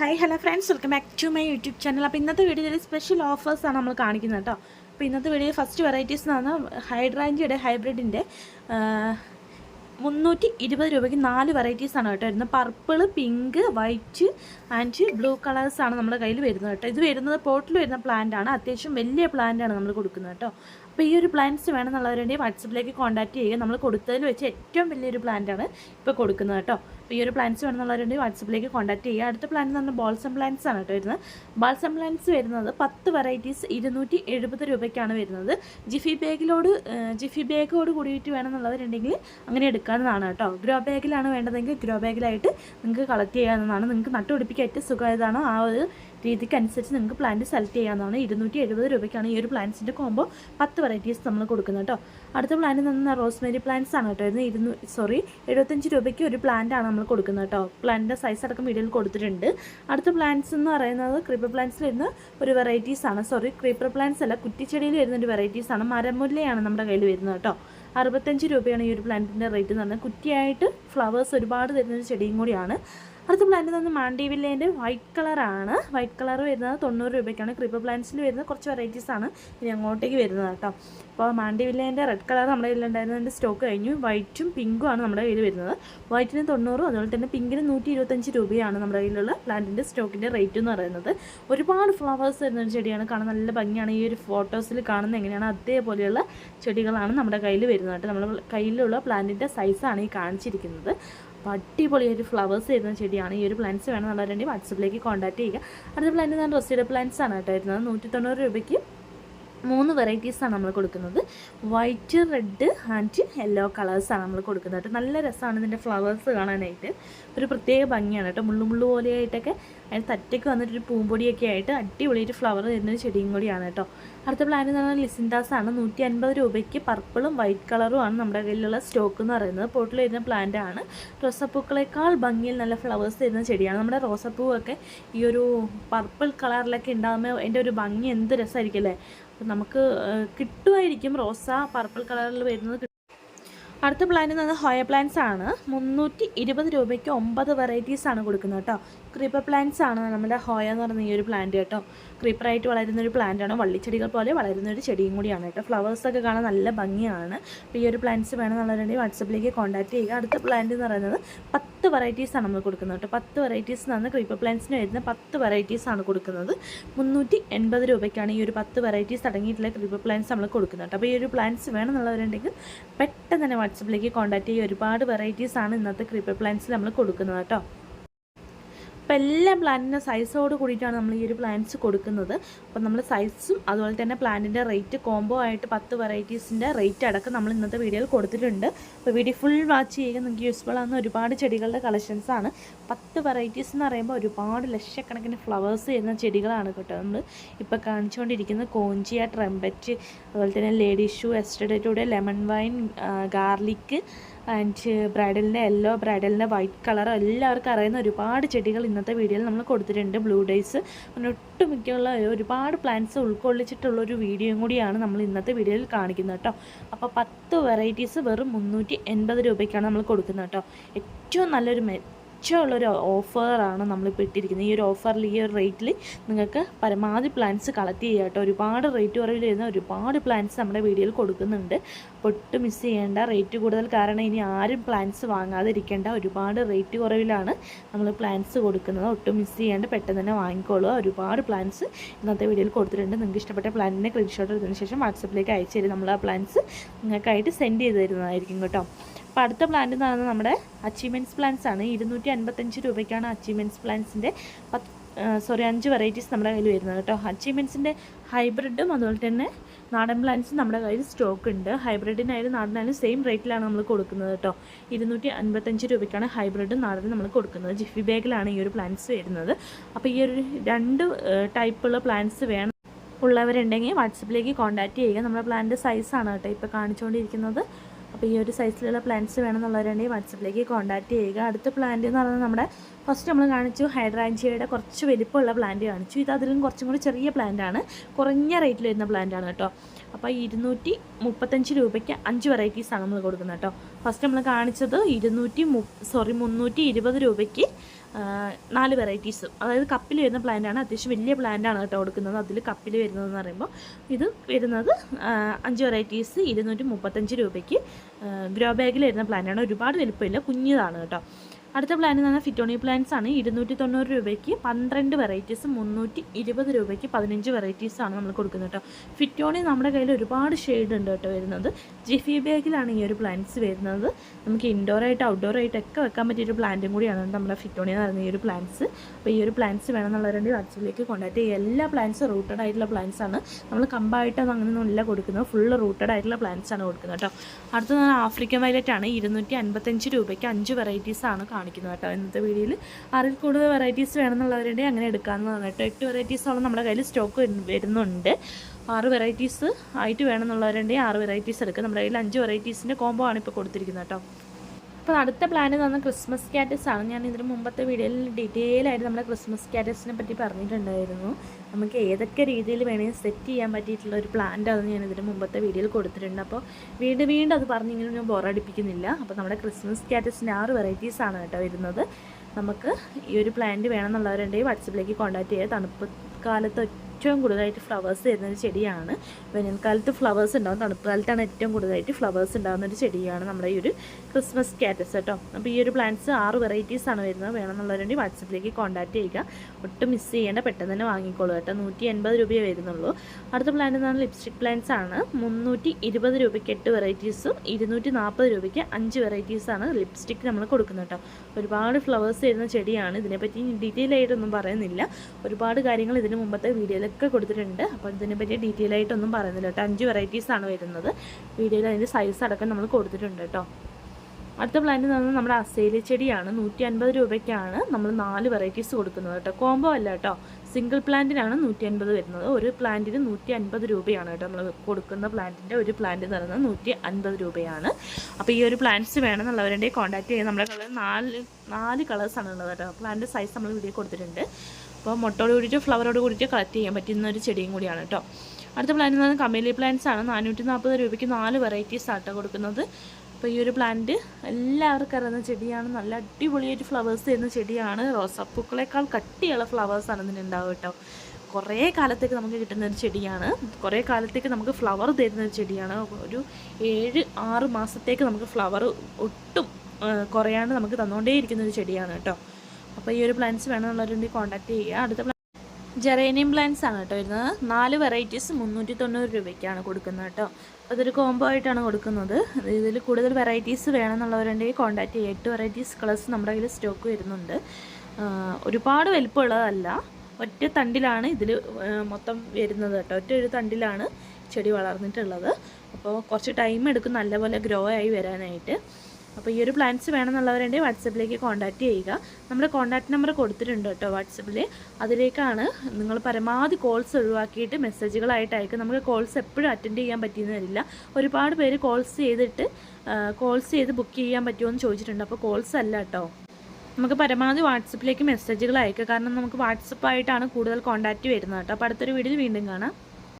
Hi hello friends welcome back to my YouTube channel അപ്പോൾ ഇന്നത്തെ വീഡിയോയിൽ സ്പെഷ്യൽ ഓഫേഴ്സാണ് നമ്മൾ കാണിക്കുന്നത് കേട്ടോ അപ്പോൾ ഇന്നത്തെ വീഡിയോയിൽ ഫസ്റ്റ് വെറൈറ്റീസ് എന്ന് പറഞ്ഞാൽ ഹൈഡ്രാഞ്ചിയുടെ ഹൈബ്രിഡിന്റെ മുന്നൂറ്റി ഇരുപത് രൂപയ്ക്ക് നാല് വെറൈറ്റീസ് ആണ് കേട്ടോ വരുന്നത്. Purple pink white and blue കളേഴ്സാണ് നമ്മുടെ കയ്യിൽ വരുന്നത് കേട്ടോ ഇത് വരുന്നത് പോട്ടിൽ വരുന്ന പ്ലാന്റ് ആണ്. അത്യാവശ്യം വലിയ പ്ലാന്റ് ആണ് നമ്മൾ കൊടുക്കുന്നത് കേട്ടോ അപ്പോൾ ഈ ഒരു പ്ലാന്റ്സ് വേണമെന്നുള്ളവരുണ്ടെങ്കിൽ വാട്സപ്പിലേക്ക് കോൺടാക്ട് ചെയ്യുക. നമ്മൾ കൊടുത്തതിൽ വെച്ച് ഏറ്റവും വലിയൊരു പ്ലാന്റ് ആണ് ഇപ്പോൾ കൊടുക്കുന്നത് കേട്ടോ. അപ്പോൾ ഈ ഒരു പ്ലാന്റ്സ് വേണമെന്നുള്ളവരുണ്ടെങ്കിൽ വാട്സപ്പിലേക്ക് കോൺടാക്ട് ചെയ്യുക. അടുത്ത പ്ലാന്റ് എന്ന് പറഞ്ഞാൽ ബോൾസം പ്ലാന്റ്സ് ആണ് കേട്ടോ വരുന്നത്. ബോൾസം പ്ലാന്റ്സ് വരുന്നത് പത്ത് വെറൈറ്റീസ് ഇരുന്നൂറ്റി എഴുപത് രൂപയ്ക്കാണ് വരുന്നത്. ജിഫി ബാഗിലോട് ജിഫി ബാഗോട് കൂടിയിട്ട് വേണമെന്നുള്ളവരുണ്ടെങ്കിൽ അങ്ങനെ എടുക്കാവുന്നതാണ് കേട്ടോ. ഗ്രോ ബാഗിലാണ് വേണ്ടതെങ്കിൽ ഗ്രോ ബാഗിലായിട്ട് നിങ്ങൾക്ക് കളക്ട് ചെയ്യാവുന്നതാണ്. നിങ്ങൾക്ക് നട്ടുപിടിപ്പിക്കാൻ ഏറ്റവും സുഖമായതാണോ ആ ഒരു രീതിക്ക് അനുസരിച്ച് നിങ്ങൾക്ക് പ്ലാന്റ് സെലക്ട് ചെയ്യാവുന്നതാണ്. ഇരുന്നൂറ്റി എഴുപത് രൂപയ്ക്കാണ് ഈ ഒരു പ്ലാന്റ്സിന്റെ കോമ്പോ പത്ത് വെറൈറ്റീസ് നമ്മൾ കൊടുക്കുന്നത് കേട്ടോ അടുത്ത പ്ലാന്റ് നിന്ന് റോസ്മേരി പ്ലാന്റ്സ് ആണ് കേട്ടോ ഇന്ന് ഇരുന്നൂ സോറി എഴുപത്തഞ്ച് രൂപയ്ക്ക് ഒരു പ്ലാന്റ് ആണ് നമ്മൾ കൊടുക്കുന്നത് കേട്ടോ പ്ലാന്റിന്റെ സൈസ് അടക്കം വീഡിയോയിൽ കൊടുത്തിട്ടുണ്ട്. അടുത്ത പ്ലാന്റ്സ് എന്ന് പറയുന്നത് ക്രീപ്പർ പ്ലാന്റ്സിൽ വരുന്ന ഒരു വെറൈറ്റീസ് ആണ്. സോറി ക്രീപ്പർ പ്ലാന്റ്സ് അല്ല കുറ്റിച്ചെടിയിൽ വരുന്ന ഒരു വെറൈറ്റീസ് ആണ്. മരമുല്ലയാണ് നമ്മുടെ കയ്യിൽ വരുന്നത് കേട്ടോ അറുപത്തഞ്ച് രൂപയാണ് ഈ ഒരു പ്ലാന്റിന്റെ റേറ്റ് എന്ന് പറഞ്ഞാൽ കുറ്റിയായിട്ട് ഫ്ലവേഴ്സ് ഒരുപാട് തരുന്നൊരു ചെടിയും കൂടിയാണ്. അടുത്ത പ്ലാന്റ് തന്നെ മാണ്ടിവില്ലേന്റെ വൈറ്റ് കളറാണ് വൈറ്റ് കളർ വരുന്നത് തൊണ്ണൂറ് രൂപയ്ക്കാണ്. ക്രീപ്പർ പ്ലാന്റ്സിൽ വരുന്ന കുറച്ച് വെറൈറ്റീസ് ആണ് ഇനി അങ്ങോട്ടേക്ക് വരുന്നത് കേട്ടോ. അപ്പോൾ മാണ്ടിവില്ലേന്റെ റെഡ് കളർ നമ്മുടെ കയ്യിലുണ്ടായിരുന്നതിന്റെ സ്റ്റോക്ക് കഴിഞ്ഞു. വൈറ്റും പിങ്കും ആണ് നമ്മുടെ കയ്യിൽ വരുന്നത്. വൈറ്റിന് തൊണ്ണൂറും അതുപോലെ തന്നെ പിങ്കിന് നൂറ്റി ഇരുപത്തഞ്ച് രൂപയാണ് നമ്മുടെ കയ്യിലുള്ള പ്ലാന്റിന്റെ സ്റ്റോക്കിന്റെ റേറ്റ് എന്ന് പറയുന്നത്. ഒരുപാട് ഫ്ലവേഴ്സ് വരുന്ന ഒരു ചെടിയാണ്. കാണാൻ നല്ല ഭംഗിയാണ്. ഈ ഒരു ഫോട്ടോസിൽ കാണുന്നത് എങ്ങനെയാണ് അതേപോലെയുള്ള ചെടികളാണ് നമ്മുടെ കയ്യിൽ വരുന്നത് നമ്മുടെ കയ്യിലുള്ള പ്ലാന്റിന്റെ സൈസാണ് ഈ കാണിച്ചിരിക്കുന്നത്. അപ്പോൾ ഫ്ലവേഴ്സ് ചെയ്യുന്ന ചെടിയാണ്. ഈ ഒരു പ്ലാന്റ്സ് വേണമെന്നുള്ളവരുണ്ടെങ്കിൽ വാട്സപ്പിലേക്ക് കോൺടാക്ട് ചെയ്യുക. അടുത്ത പ്ലാന്റ് ഞാൻ റെസിഡ് പ്ലാന്റ്സ് ആണ് കേട്ടോ വരുന്നത്. നൂറ്റി തൊണ്ണൂറ് രൂപയ്ക്ക് മൂന്ന് വെറൈറ്റീസാണ് നമ്മൾ കൊടുക്കുന്നത്. വൈറ്റ് റെഡ് ആൻഡ് യെല്ലോ കളേഴ്സാണ് നമ്മൾ കൊടുക്കുന്നത് കേട്ടോ. നല്ല രസമാണ് ഇതിന്റെ ഫ്ലവേഴ്സ് കാണാനായിട്ട്. ഒരു പ്രത്യേക ഭംഗിയാണ് കേട്ടോ. മുള്ളു മുള്ളു പോലെയായിട്ടൊക്കെ അതിന് തറ്റയ്ക്ക് വന്നിട്ടൊരു പൂമ്പൊടിയൊക്കെ ആയിട്ട് അടിപൊളിയായിട്ട് ഫ്ലവർ തരുന്ന ചെടിയും കൂടിയാണ് കേട്ടോ. അടുത്ത പ്ലാൻ എന്ന് പറഞ്ഞാൽ ലിസിൻഡാസ് ആണ്. നൂറ്റി അൻപത് രൂപയ്ക്ക് പർപ്പിളും വൈറ്റ് കളറും ആണ് നമ്മുടെ കയ്യിലുള്ള സ്റ്റോക്ക് എന്ന് പറയുന്നത്. പോട്ടിൽ വരുന്ന പ്ലാന്റ് ആണ്. റോസപ്പൂക്കളേക്കാൾ ഭംഗിയിൽ നല്ല ഫ്ലവേഴ്സ് തരുന്ന ചെടിയാണ്. നമ്മുടെ റോസപ്പൂവൊക്കെ ഈ ഒരു പർപ്പിൾ കളറിലൊക്കെ ഉണ്ടാകുമ്പോൾ അതിന്റെ ഒരു ഭംഗി എന്ത് രസമായിരിക്കും അല്ലേ? അപ്പം നമുക്ക് കിട്ടുമായിരിക്കും. റോസ പർപ്പിൾ കളറിൽ വരുന്നത് അടുത്ത പ്ലാൻ എന്ന് പറഞ്ഞാൽ ഹോയ പ്ലാന്റ്സ് ആണ്. മുന്നൂറ്റി ഇരുപത് രൂപയ്ക്ക് ഒമ്പത് വെറൈറ്റീസ് ആണ് കൊടുക്കുന്നത് കേട്ടോ. ക്രീപ്പർ പ്ലാന്റ്സ് ആണ് നമ്മുടെ ഹോയ എന്ന് പറയുന്ന ഈ ഒരു പ്ലാന്റ് കേട്ടോ. ക്രീപ്പറായിട്ട് വളരുന്ന ഒരു പ്ലാന്റ് ആണ്. വള്ളിച്ചെടികൾ പോലെ വളരുന്ന ഒരു ചെടിയും കൂടിയാണ് കേട്ടോ. ഫ്ലവേഴ്സ് ഒക്കെ കാണാൻ നല്ല ഭംഗിയാണ്. അപ്പോൾ ഈ ഒരു പ്ലാന്റ്സ് വേണമെന്നുള്ളവരുണ്ടെങ്കിൽ വാട്സപ്പിലേക്ക് കോൺടാക്ട് ചെയ്യുക. അടുത്ത പ്ലാന്റ് എന്ന് പറയുന്നത് പത്ത് വെറൈറ്റീസ് ആണ് നമ്മൾ കൊടുക്കുന്നത് കേട്ടോ. പത്ത് വെറൈറ്റീസ് എന്ന് പറഞ്ഞാൽ ക്രീപ്പർ പ്ലാന്റ്സിന് വരുന്ന പത്ത് വെറൈറ്റീസ് ആണ് കൊടുക്കുന്നത്. മുന്നൂറ്റി എൺപത് രൂപയ്ക്കാണ് ഈ ഒരു പത്ത് വെറൈറ്റീസ് അടങ്ങിയിട്ടുള്ള ക്രീപ്പർ പ്ലാന്റ്സ് നമ്മൾ കൊടുക്കുന്നത് കേട്ടോ. അപ്പോൾ ഈ ഒരു പ്ലാന്റ്സ് വേണമെന്നുള്ളവരുണ്ടെങ്കിൽ പെട്ടെന്ന് തന്നെ വാട്സപ്പിലേക്ക് കോൺടാക്ട് ചെയ്യുക. ഒരുപാട് വെറൈറ്റീസ് ആണ് ഇന്നത്തെ ക്രീപ്പർ പ്ലാന്റ്സിൽ നമ്മൾ കൊടുക്കുന്നത് കേട്ടോ. അപ്പോൾ എല്ലാ പ്ലാന്റിന്റെ സൈസോട് കൂടിയിട്ടാണ് നമ്മൾ ഈ ഒരു പ്ലാന്റ്സ് കൊടുക്കുന്നത്. അപ്പോൾ നമ്മൾ സൈസും അതുപോലെ തന്നെ പ്ലാന്റിന്റെ റേറ്റ് കോംബോ ആയിട്ട് പത്ത് വെറൈറ്റീസിന്റെ റേറ്റ് അടക്കം നമ്മൾ ഇന്നത്തെ വീഡിയോയിൽ കൊടുത്തിട്ടുണ്ട്. അപ്പോൾ വീഡിയോ ഫുൾ വാച്ച് ചെയ്യുക നിങ്ങൾക്ക് യൂസ്ഫുൾ ആകുന്ന ഒരുപാട് ചെടികളുടെ കളക്ഷൻസ് ആണ്. പത്ത് വെറൈറ്റീസ് എന്ന് പറയുമ്പോൾ ഒരുപാട് ലക്ഷക്കണക്കിന് ഫ്ലവേഴ്സ് ചെയ്യുന്ന ചെടികളാണ് കേട്ടോ നമ്മൾ ഇപ്പോൾ കാണിച്ചുകൊണ്ടിരിക്കുന്നത്. കോഞ്ചിയ ട്രംബറ്റ് അതുപോലെ തന്നെ ലേഡി ഷൂ എസ്റ്റഡേറ്റൂടെ ലെമൺ വൈൻ ഗാർലിക്ക് ആൻഡ് ബ്രൈഡലിന്റെ യെല്ലോ ബ്രൈഡലിന്റെ വൈറ്റ് കളർ എല്ലാവർക്കും അറിയുന്ന ഒരുപാട് ചെടികൾ ഇന്നത്തെ വീഡിയോയിൽ നമ്മൾ കൊടുത്തിട്ടുണ്ട്. ബ്ലൂ ഡേയ്സ് അങ്ങനെ ഒട്ടുമിക്കുള്ള ഒരുപാട് പ്ലാന്റ്സ് ഉൾക്കൊള്ളിച്ചിട്ടുള്ള ഒരു വീഡിയോയും കൂടിയാണ് നമ്മൾ ഇന്നത്തെ വീഡിയോയിൽ കാണിക്കുന്നത് കേട്ടോ. അപ്പോൾ പത്ത് വെറൈറ്റീസ് വെറും മുന്നൂറ്റി രൂപയ്ക്കാണ് നമ്മൾ കൊടുക്കുന്നത് കേട്ടോ. ഏറ്റവും നല്ലൊരു മെച്ചമുള്ളൊരു ഓഫറാണ് നമ്മളിപ്പോൾ ഇട്ടിരിക്കുന്നത്. ഈ ഒരു ഓഫറിൽ ഈ ഒരു റേറ്റിൽ നിങ്ങൾക്ക് പരമാവധി പ്ലാന്റ്സ് കളക്ട് ചെയ്യുക കേട്ടോ. ഒരുപാട് റേറ്റ് കുറവിൽ വരുന്ന ഒരുപാട് പ്ലാന്റ്സ് നമ്മുടെ വീഡിയോയിൽ കൊടുക്കുന്നുണ്ട്. ഒട്ടും മിസ് ചെയ്യേണ്ട. റേറ്റ് കൂടുതൽ കാരണം ഇനി ആരും പ്ലാന്റ്സ് വാങ്ങാതിരിക്കേണ്ട. ഒരുപാട് റേറ്റ് കുറവിലാണ് നമ്മൾ പ്ലാന്റ്സ് കൊടുക്കുന്നത്. ഒട്ടും മിസ് ചെയ്യേണ്ട. പെട്ടെന്ന് തന്നെ വാങ്ങിക്കോളുക. ഒരുപാട് പ്ലാന്റ്സ് ഇന്നത്തെ വീഡിയോയിൽ കൊടുത്തിട്ടുണ്ട്. നിങ്ങൾക്ക് ഇഷ്ടപ്പെട്ട പ്ലാന്റിനെ സ്ക്രീൻഷോട്ട് എടുത്തതിന് ശേഷം വാട്സപ്പിലേക്ക് അയച്ചു തരും. നമ്മൾ ആ പ്ലാന്റ്സ് നിങ്ങൾക്കായിട്ട് സെൻഡ് ചെയ്ത് തരുന്നതായിരിക്കും കേട്ടോ. അപ്പോൾ അടുത്ത പ്ലാന്റ് എന്ന് പറയുന്നത് നമ്മുടെ അച്ചീവ്മെന്റ്സ് പ്ലാൻസ് ആണ്. ഇരുന്നൂറ്റി അൻപത്തഞ്ച് രൂപയ്ക്കാണ് അച്ചീവ്മെന്റ്സ് പ്ലാന്റ്സിന്റെ പത്ത് സോറി അഞ്ച് വെറൈറ്റീസ് നമ്മുടെ കയ്യിൽ വരുന്നത് കേട്ടോ. അച്ചീവ്മെന്റ്സിന്റെ ഹൈബ്രിഡും അതുപോലെ തന്നെ നാടൻ പ്ലാന്റ്സും നമ്മുടെ കയ്യിൽ സ്റ്റോക്ക് ഉണ്ട്. ഹൈബ്രിഡിനായാലും നാടനായാലും സെയിം റേറ്റിലാണ് നമ്മൾ കൊടുക്കുന്നത് കേട്ടോ. ഇരുന്നൂറ്റി അൻപത്തഞ്ച് രൂപയ്ക്കാണ് ഹൈബ്രിഡും നാടനും നമ്മൾ കൊടുക്കുന്നത്. ജിഫി ബാഗിലാണ് ഈ ഒരു പ്ലാന്റ്സ് വരുന്നത്. അപ്പോൾ ഈ ഒരു രണ്ട് ടൈപ്പുള്ള പ്ലാന്റ്സ് വേണം ഉള്ളവരുണ്ടെങ്കിൽ വാട്സപ്പിലേക്ക് കോൺടാക്റ്റ് ചെയ്യുക. നമ്മുടെ പ്ലാന്റ് സൈസാണ് കേട്ടോ. ഇപ്പോൾ കാണിച്ചുകൊണ്ടിരിക്കുന്നത്. അപ്പോൾ ഈ ഒരു സൈസിലുള്ള പ്ലാന്റ്സ് വേണമെന്നുള്ളവരുണ്ടെങ്കിൽ വാട്സപ്പിലേക്ക് കോൺടാക്ട് ചെയ്യുക. അടുത്ത പ്ലാന്റ് എന്ന് പറയുന്നത് നമ്മുടെ ഫസ്റ്റ് നമ്മൾ കാണിച്ചു ഹൈഡ്രാഞ്ചിയയുടെ കുറച്ച് വലിപ്പമുള്ള പ്ലാന്റ് കാണിച്ചു. ഇത് അതിലും കുറച്ചും കൂടി ചെറിയ പ്ലാന്റ് ആണ്. കുറഞ്ഞ റേറ്റിൽ വരുന്ന പ്ലാന്റ് ആണ് കേട്ടോ. അപ്പോൾ ഇരുന്നൂറ്റി മുപ്പത്തഞ്ച് രൂപയ്ക്ക് അഞ്ച് വെറൈറ്റീസാണ് നമ്മൾ കൊടുക്കുന്നത് കേട്ടോ. ഫസ്റ്റ് നമ്മൾ കാണിച്ചത് ഇരുന്നൂറ്റി മു സോറി മുന്നൂറ്റി ഇരുപത് രൂപയ്ക്ക് നാല് വെറൈറ്റീസ് അതായത് കപ്പിൽ വരുന്ന പ്ലാന്റാണ് അത്യാവശ്യം വലിയ പ്ലാന്റാണ് കേട്ടോ കൊടുക്കുന്നത്. അതിൽ കപ്പിൽ വരുന്നതെന്ന് പറയുമ്പോൾ ഇത് വരുന്നത് അഞ്ച് വെറൈറ്റീസ് ഇരുന്നൂറ്റി മുപ്പത്തഞ്ച് രൂപയ്ക്ക്. ഗ്രോ ബാഗിൽ വരുന്ന പ്ലാന്റാണ് ഒരുപാട് വലുപ്പമില്ല. കുഞ്ഞതാണ് കേട്ടോ. അടുത്ത പ്ലാൻ എന്ന് പറഞ്ഞാൽ ഫിറ്റോണി പ്ലാന്റ്സ് ആണ്. ഇരുന്നൂറ്റി തൊണ്ണൂറ് രൂപയ്ക്ക് പന്ത്രണ്ട് വെറൈറ്റീസ് മുന്നൂറ്റി ഇരുപത് രൂപയ്ക്ക് പതിനഞ്ച് ആണ് നമ്മൾ കൊടുക്കുന്നത് കേട്ടോ. ഫിറ്റോണി നമ്മുടെ കയ്യിൽ ഒരുപാട് ഷെയ്ഡ് ഉണ്ട് കേട്ടോ വരുന്നത്. ജിഫി ബാഗിലാണ് ഈ ഒരു പ്ലാന്റ്സ് വരുന്നത്. നമുക്ക് ഔട്ട്ഡോർ ആയിട്ടൊക്കെ വെക്കാൻ പറ്റിയൊരു പ്ലാന്റും കൂടിയാണ് നമ്മുടെ ഫിറ്റോണി എന്ന് പറയുന്ന ഈ ഒരു പ്ലാന്റ്സ് അപ്പോൾ ഈ ഒരു പ്ലാന്റ്സ് വേണമെന്നുള്ളവരുടെ വാട്സപ്പിലേക്ക് കോൺടാക്ട് ചെയ്യുക. എല്ലാ പ്ലാന്റ്സും റൂട്ടഡ് ആയിട്ടുള്ള പ്ലാന്റ്സ് ആണ്. നമ്മൾ കമ്പായിട്ട് അങ്ങനെയൊന്നും ഇല്ല കൊടുക്കുന്നത്. ഫുള്ള് റൂട്ടഡ് ആയിട്ടുള്ള പ്ലാന്റ്സ് ആണ് കൊടുക്കുന്നത് കേട്ടോ. അടുത്തത് ആഫ്രിക്കൻ വയലറ്റ് ആണ്. ഇരുന്നൂറ്റി അൻപത്തഞ്ച് രൂപയ്ക്ക് അഞ്ച് വെറൈറ്റീസ് ആണ് കാണിക്കുന്നത് കേട്ടോ. ഇന്നത്തെ വീഡിയോയിൽ അറിൽ കൂടുതൽ വെറൈറ്റീസ് വേണമെന്നുള്ളവരുടെ അങ്ങനെ എടുക്കാവുന്നതാണ് കേട്ടോ. എട്ട് വെറൈറ്റീസോളം നമ്മുടെ കയ്യിൽ സ്റ്റോക്ക് വരുന്നുണ്ട്. ആറ് വെറൈറ്റീസ് ആയിട്ട് വേണമെന്നുള്ളവരുടെ ആറ് വെറൈറ്റീസ് എടുക്കാം. നമ്മുടെ കയ്യിൽ അഞ്ച് വെറൈറ്റീസിന്റെ കോംബോ ആണ് ഇപ്പോൾ കൊടുത്തിരിക്കുന്നത് കേട്ടോ. അപ്പോൾ അടുത്ത പ്ലാൻ എന്ന് പറഞ്ഞാൽ ക്രിസ്മസ് കാറ്റസ് ആണ്. ഞാൻ ഇതിന് മുമ്പത്തെ വീഡിയോയിൽ ഡീറ്റെയിൽ ആയിട്ട് നമ്മുടെ ക്രിസ്മസ് കാറ്റസിനെ പറ്റി പറഞ്ഞിട്ടുണ്ടായിരുന്നു. നമുക്ക് ഏതൊക്കെ രീതിയിൽ വേണമെങ്കിൽ സെറ്റ് ചെയ്യാൻ പറ്റിയിട്ടുള്ള ഒരു പ്ലാന്റ് അതെന്ന് ഞാൻ ഇതിന് മുമ്പത്തെ വീഡിയോയിൽ കൊടുത്തിട്ടുണ്ട്. അപ്പോൾ വീണ്ടും വീണ്ടും അത് പറഞ്ഞെങ്കിലും ഞാൻ ബോറടിപ്പിക്കുന്നില്ല അപ്പോൾ നമ്മുടെ ക്രിസ്മസ് കാറ്റസിന്റെ ആറ് വെറൈറ്റീസ് ആണ് കേട്ടോ വരുന്നത്. നമുക്ക് ഈ ഒരു പ്ലാന്റ് വേണമെന്നുള്ളവരുണ്ടെങ്കിൽ വാട്സപ്പിലേക്ക് കോൺടാക്ട് ചെയ്യുക തണുപ്പ് കാലത്ത് ഏറ്റവും കൂടുതലായിട്ട് ഫ്ലവേഴ്സ് തരുന്ന ഒരു ചെടിയാണ്. വേനൽക്കാലത്ത് ഫ്ലവേഴ്സ് ഉണ്ടാവും തണുപ്പ് കാലത്താണ് ഏറ്റവും കൂടുതലായിട്ട് ഫ്ലവേഴ്സ് ഉണ്ടാകുന്ന ഒരു ചെടിയാണ് നമ്മുടെ ഈ ഒരു ക്രിസ്മസ് കാറ്റസ് കേട്ടോ. അപ്പോൾ ഈ ഒരു പ്ലാന്റ്സ് ആറ് വെറൈറ്റീസ് ആണ് വരുന്നത്. വേണമെന്നുള്ളവരുണ്ടെങ്കിൽ വാട്സപ്പിലേക്ക് കോൺടാക്ട് ചെയ്യുക. ഒട്ടും മിസ് ചെയ്യേണ്ട പെട്ടെന്ന് തന്നെ വാങ്ങിക്കോളൂ കേട്ടോ. നൂറ്റി എൺപത് രൂപയേ വരുന്നുള്ളൂ. അടുത്ത പ്ലാന്റ് എന്ന് പറഞ്ഞാൽ ലിപ്സ്റ്റിക് പ്ലാന്റ്സ് ആണ്. മുന്നൂറ്റി ഇരുപത് രൂപയ്ക്ക് എട്ട് വെറൈറ്റീസും ഇരുന്നൂറ്റി നാൽപ്പത് രൂപയ്ക്ക് അഞ്ച് വെറൈറ്റീസാണ് ലിപ്സ്റ്റിക് നമ്മൾ കൊടുക്കുന്നത് കേട്ടോ. ഒരുപാട് ഫ്ലവേഴ്സ് വരുന്ന ചെടിയാണ്. ഇതിനെപ്പറ്റി ഡീറ്റെയിൽ ആയിട്ടൊന്നും പറയുന്നില്ല. ഒരുപാട് കാര്യങ്ങൾ ഇതിന് മുമ്പത്തെ വീഡിയോയിലൊക്കെ കൊടുത്തിട്ടുണ്ട്. അപ്പോൾ ഇതിനെപ്പറ്റി ഡീറ്റെയിൽ ആയിട്ടൊന്നും പറയുന്നില്ല കേട്ടോ. അഞ്ച് വെറൈറ്റീസ് ആണ് വരുന്നത്. വീഡിയോയിൽ അതിന്റെ സൈസ് അടക്കം നമ്മൾ കൊടുത്തിട്ടുണ്ട് കേട്ടോ. അടുത്ത പ്ലാന്റ് എന്ന് പറഞ്ഞാൽ നമ്മുടെ അസേലി ചെടിയാണ്. നൂറ്റി അൻപത് രൂപയ്ക്കാണ് നമ്മൾ നാല് വെറൈറ്റീസ് കൊടുക്കുന്നത് കേട്ടോ. കോംബോ അല്ല കേട്ടോ. സിംഗിൾ പ്ലാന്റിനാണ് നൂറ്റി അൻപത് വരുന്നത്. ഒരു പ്ലാന്റിന് നൂറ്റി അൻപത് രൂപയാണ് കേട്ടോ നമ്മൾ കൊടുക്കുന്ന പ്ലാന്റിന്റെ ഒരു പ്ലാന്റ് എന്ന് പറയുന്നത് നൂറ്റി അൻപത് രൂപയാണ്. അപ്പോൾ ഈ ഒരു പ്ലാന്റ്സ് വേണമെന്നുള്ളവരുടെ കോൺടാക്ട് ചെയ്യാൻ നമ്മുടെ കളർ നാല് നാല് കളേഴ്സാണ് ഉള്ളത് കേട്ടോ. പ്ലാന്റ് സൈസ് നമ്മൾ വീഡിയോ കൊടുത്തിട്ടുണ്ട്. അപ്പോൾ മുട്ടോട് കൂടിയിട്ട് ഫ്ലവറോട് കൂടിയിട്ട് കളക്ട് ചെയ്യാൻ പറ്റുന്ന ഒരു ചെടിയും കൂടിയാണ് കേട്ടോ. അടുത്ത പ്ലാന്റ് എന്ന് പറഞ്ഞാൽ കമേലി പ്ലാന്റ്സ് ആണ്. നാനൂറ്റി നാൽപ്പത് രൂപയ്ക്ക് നാല് വെറൈറ്റീസ് ആട്ടോ കൊടുക്കുന്നത്. അപ്പോൾ ഈ ഒരു പ്ലാന്റ് എല്ലാവർക്കും അറിയുന്ന ചെടിയാണ്. നല്ല അടിപൊളിയായിട്ട് ഫ്ലവേഴ്സ് തരുന്ന ചെടിയാണ്. റോസാപ്പൂക്കളേക്കാൾ കട്ടിയുള്ള ഫ്ലവേഴ്സാണ് ഇതിനുണ്ടാവുക കേട്ടോ. കുറേ കാലത്തേക്ക് നമുക്ക് കിട്ടുന്ന ഒരു ചെടിയാണ്. കുറേ കാലത്തേക്ക് നമുക്ക് ഫ്ലവർ തരുന്ന ഒരു ചെടിയാണ്. ഒരു ഏഴ് ആറ് മാസത്തേക്ക് നമുക്ക് ഫ്ലവർ ഒട്ടും കുറയാണ്ട് നമുക്ക് തന്നുകൊണ്ടേയിരിക്കുന്ന ഒരു ചെടിയാണ് കേട്ടോ. അപ്പോൾ ഈ ഒരു പ്ലാന്റ്സ് വേണമെന്നുള്ളവരുണ്ടെങ്കിൽ കോൺടാക്ട് ചെയ്യുക. അടുത്ത ജെറേനിയം പ്ലാന്റ്സ് ആണ് കേട്ടോ വരുന്നത്. നാല് വെറൈറ്റീസ് മുന്നൂറ്റി തൊണ്ണൂറ് രൂപയ്ക്കാണ് കൊടുക്കുന്നത് കേട്ടോ. അതൊരു കോംബോ ആയിട്ടാണ് കൊടുക്കുന്നത്. ഇതിൽ കൂടുതൽ വെറൈറ്റീസ് വേണമെന്നുള്ളവരുണ്ടെങ്കിൽ കോൺടാക്ട് ചെയ്യുക. എട്ട് വെറൈറ്റീസ് കളേഴ്സ് നമ്മുടെ കയ്യിൽ സ്റ്റോക്ക് വരുന്നുണ്ട്. ഒരുപാട് വലിപ്പമുള്ളതല്ല. ഒറ്റ തണ്ടിലാണ് ഇതിൽ മൊത്തം വരുന്നത് കേട്ടോ. ഒറ്റ ഒരു തണ്ടിലാണ് ചെടി വളർന്നിട്ടുള്ളത്. അപ്പോൾ കുറച്ച് ടൈം എടുക്കും. നല്ലപോലെ ഗ്രോ ആയി വരാനായിട്ട്. അപ്പോൾ ഈ ഒരു പ്ലാൻസ് വേണമെന്നുള്ളവരുണ്ടെങ്കിൽ വാട്സപ്പിലേക്ക് കോൺടാക്റ്റ് ചെയ്യുക. നമ്മുടെ കോൺടാക്റ്റ് നമ്പർ കൊടുത്തിട്ടുണ്ട് കേട്ടോ വാട്സപ്പിൽ അതിലേക്കാണ് നിങ്ങൾ പരമാവധി കോൾസ് ഒഴിവാക്കിയിട്ട് മെസ്സേജുകളായിട്ട് അയക്കും നമുക്ക് കോൾസ് എപ്പോഴും അറ്റൻഡ് ചെയ്യാൻ പറ്റിയെന്ന് വരില്ല. ഒരുപാട് പേര് കോൾസ് ചെയ്തിട്ട് കോൾസ് ചെയ്ത് ബുക്ക് ചെയ്യാൻ പറ്റുമോ എന്ന് ചോദിച്ചിട്ടുണ്ട്. അപ്പോൾ കോൾസ് അല്ല കേട്ടോ. നമുക്ക് പരമാവധി വാട്സപ്പിലേക്ക് മെസ്സേജുകൾ അയക്കുക. കാരണം നമുക്ക് വാട്സപ്പായിട്ടാണ് കൂടുതൽ കോൺടാക്റ്റ് വരുന്നത് കേട്ടോ. അപ്പോൾ അടുത്തൊരു വീഡിയോയിൽ വീണ്ടും കാണാം.